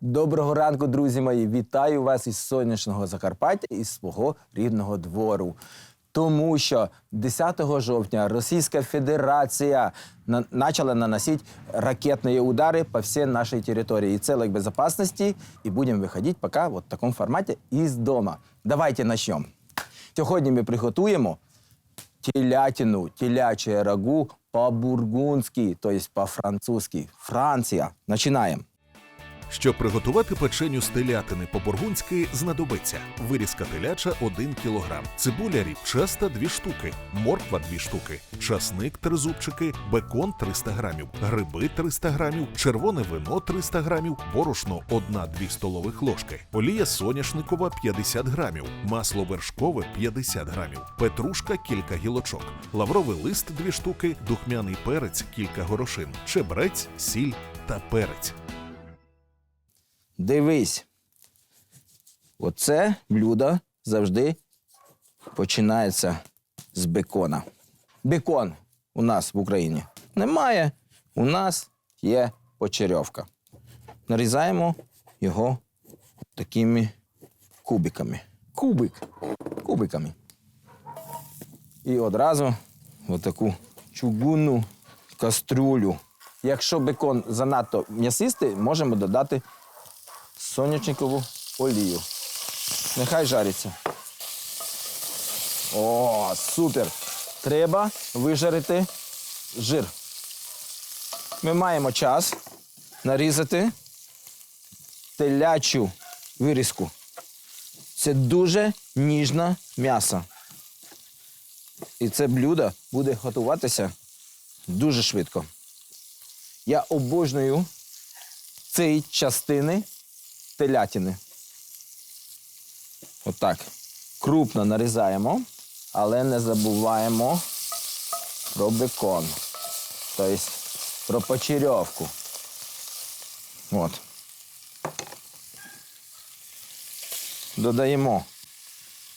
Доброго ранку, друзі мої! Вітаю вас із сонячного Закарпаття із свого рідного двору. Тому що 10 жовтня Російська Федерація почала наносити ракетні удари по всій нашій території. І целой безопасности. І будемо виходити поки в такому форматі із дома. Давайте почнемо. Сьогодні ми приготуємо телятину, теляче рагу по-бургундськи, тобто по-французьки. Франція. Починаємо. Щоб приготувати печеню з телятини по-бургундськи, знадобиться вирізка теляча 1 кг, цибуля рібчаста 2 штуки, морква 2 штуки, часник 3 зубчики, бекон 300 грамів, гриби 300 грамів, червоне вино 300 грамів, борошно 1-2 столових ложки, олія соняшникова 50 грамів, масло вершкове 50 грамів, петрушка кілька гілочок, лавровий лист 2 штуки, духмяний перець кілька горошин, чебрець, сіль та перець. Дивись. Оце блюдо завжди починається з бекона. Бекон у нас в Україні немає. У нас є почерьовка. Нарізаємо його такими кубиками. Кубик. Кубиками. І одразу отаку чугунну кастрюлю. Якщо бекон занадто м'ясистий, можемо додати соняшникову олію. Нехай жариться. О, супер! Треба вижарити жир. Ми маємо час нарізати телячу вирізку. Це дуже ніжне м'ясо. І це блюдо буде готуватися дуже швидко. Я обожнюю цієї частини телятини. Отак. Крупно нарізаємо, але не забуваємо про бекон. Тобто про почерьовку. От. Додаємо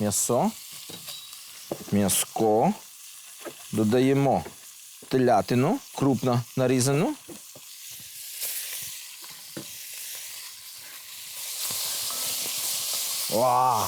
м'ясо, м'яско, додаємо телятину, крупно нарізану. Вау!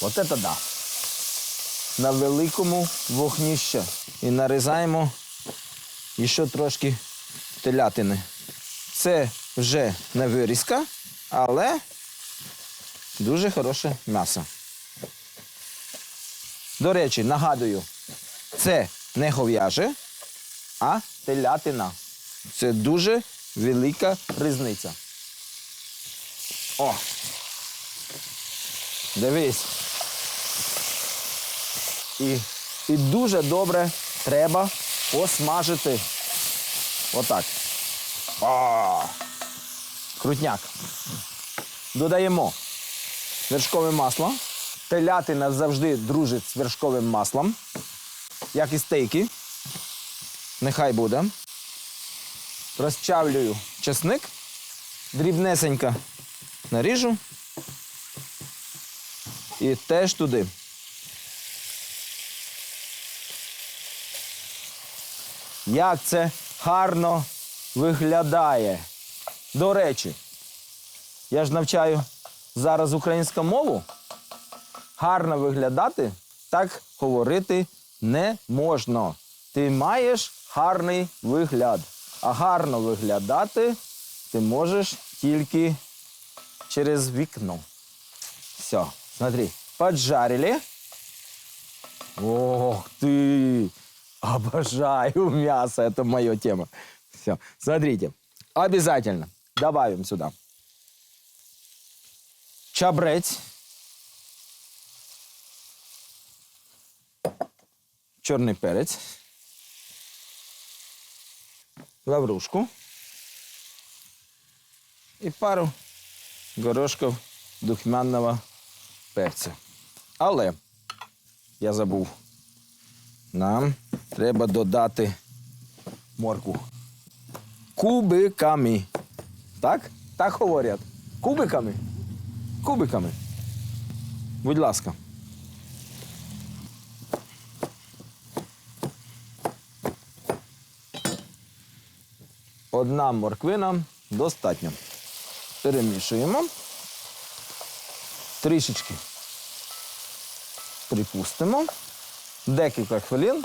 Вот это да! На великому вогніще. І нарізаємо ще трошки телятини. Це вже не вирізка, але дуже хороше м'ясо. До речі, нагадую, це не говяже, а телятина. Це дуже велика різниця. О! Дивись. І, і дуже добре треба посмажити. Отак. О, крутняк. Додаємо вершкове масло. Телятина завжди дружить з вершковим маслом, як і стейки. Нехай буде. Розчавлюю чесник, дрібнесенько наріжу. І теж туди. Як це гарно виглядає. До речі, я ж навчаю зараз українську мову. Гарно виглядати, так говорити не можна. Ти маєш гарний вигляд. А гарно виглядати ти можеш тільки через вікно. Все, смотри, поджарили. Ох ты! Обожаю мясо, это моя тема. Все, смотрите, обязательно добавим сюда чабрець, черный перец, лаврушку и пару горошков духмяного перця. Але я забув. Нам треба додати моркву. Кубиками. Так? Так говорять. Кубиками. Кубиками. Будь ласка. Одна морквина достатньо. перемішуємо. Трішечки припустимо. Декілька хвилин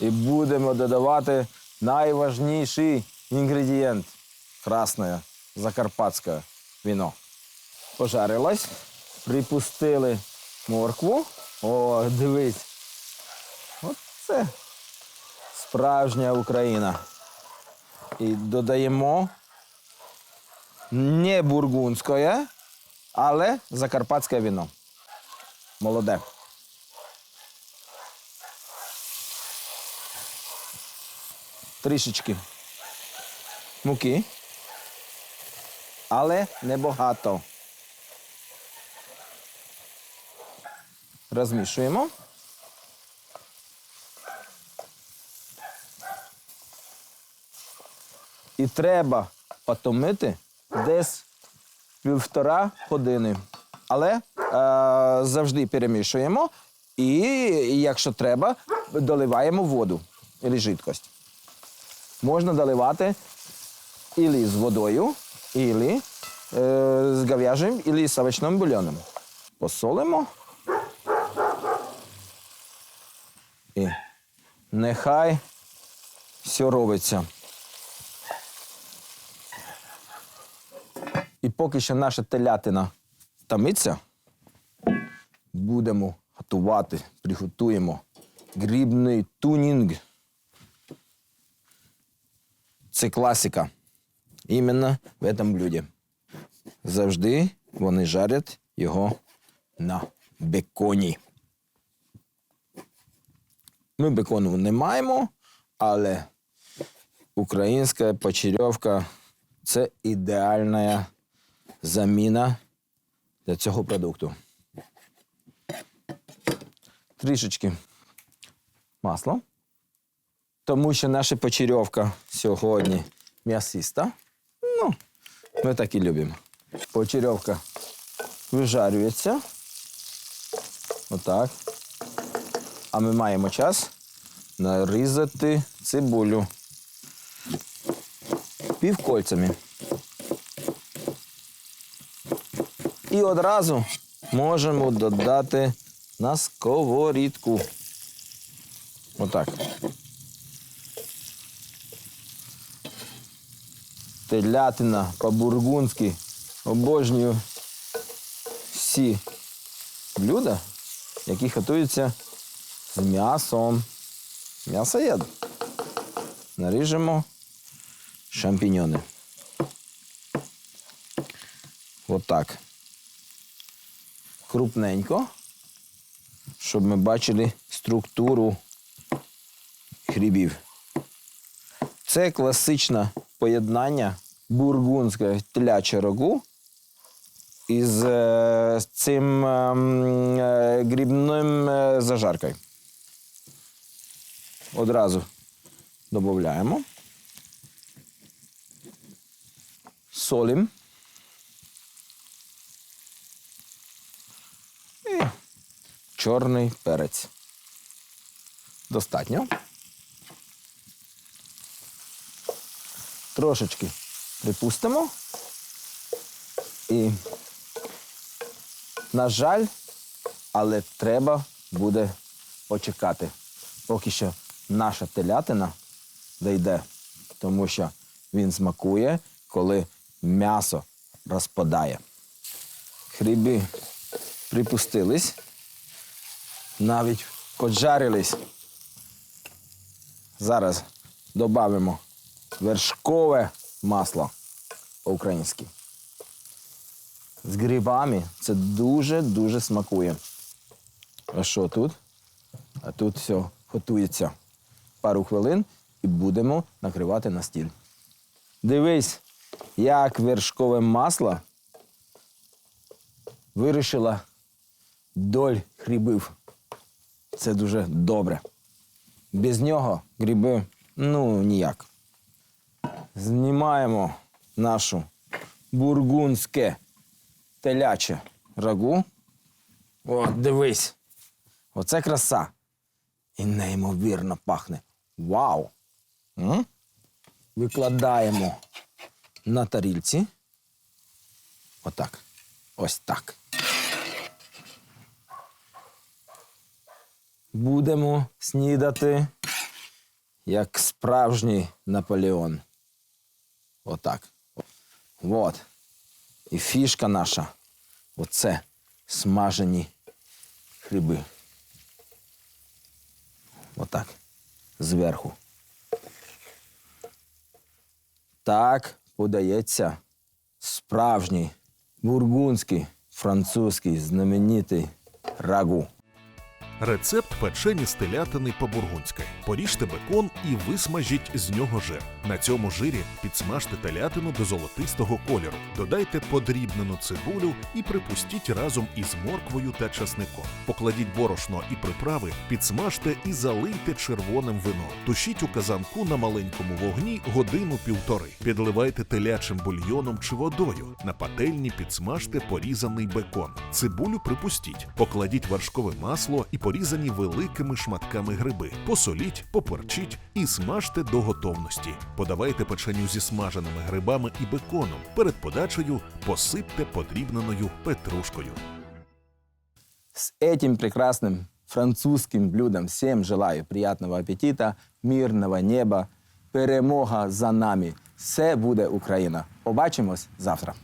і будемо додавати найважніший інгредієнт красне закарпатське віно. Пожарилось, припустили моркву. О, дивись. Оце справжня Україна. І додаємо не бургундське, але закарпатське віно. Молоде. Трішечки муки, але небагато. Розмішуємо. І треба потомити десь півтора години. Але е, завжди перемішуємо і, якщо треба, доливаємо воду або жидкость. Можна доливати ілі з водою, ілі е, з говяжим, ілі з овочним бульйоном. Посолимо. І нехай все робиться. І поки що наша телятина томиться, будемо готувати, приготуємо грибний тунінг. Це класика. Іменно в цьому блюді. Завжди вони жарять його на беконі. Ми бекону не маємо, але українська почерьовка це ідеальна заміна для цього продукту. Трішечки масла, тому що наша почерьовка сьогодні м'ясиста. Ну, ми так і любимо. Почерьовка вижарюється. Отак. А ми маємо час нарізати цибулю півкольцями. І одразу можемо додати на сковорідку. Отак. Телятина по-бургундськи. Обожнюю всі блюда, які готуються з м'ясом. М'ясоєд. Наріжемо шампіньони. Отак. Крупненько, щоб ми бачили структуру грибів. Це класичне поєднання бургундського телячого рагу із е, цим ем, е, грибним е, зажаркою. Одразу додаємо. Солимо. І чорний перець. Достатньо. Трошечки припустимо. І, на жаль, але треба буде почекати, поки що наша телятина дійде, тому що він смакує, коли м'ясо розпадає. Хріби припустились, навіть поджарились. Зараз додамо вершкове масло по-українськи. З грибами це дуже-дуже смакує. А що тут? А тут все готується пару хвилин і будемо накривати на стіл. Дивись, як вершкове масло вирішила доль грибів. Це дуже добре. Без нього гриби ну ніяк. Знімаємо нашу бургундське теляче рагу. О, дивись. Оце краса. І неймовірно пахне. Вау! М? Викладаємо на тарільці. Отак. Ось так. Будемо снідати, як справжній Наполеон. Отак. От. І фішка наша. Оце смажені гриби. Отак. Зверху. Так подається справжній бургундський французький знаменитий рагу. Рецепт печені з телятини по-бургундськи. Поріжте бекон і висмажіть з нього жир. На цьому жирі підсмажте телятину до золотистого кольору. Додайте подрібнену цибулю і припустіть разом із морквою та часником. Покладіть борошно і приправи, підсмажте і залийте червоним вином. Тушіть у казанку на маленькому вогні годину-півтори. Підливайте телячим бульйоном чи водою. На пательні підсмажте порізаний бекон. Цибулю припустіть. Покладіть вершкове масло і порізані великими шматками гриби. Посоліть, поперчіть і смажте до готовності. Подавайте печеню зі смаженими грибами і беконом. Перед подачею посипте подрібненою петрушкою. С этим прекрасным французским блюдом всем желаю приятного аппетита, мирного неба, перемога за нами. Все буде Україна. Побачимось завтра.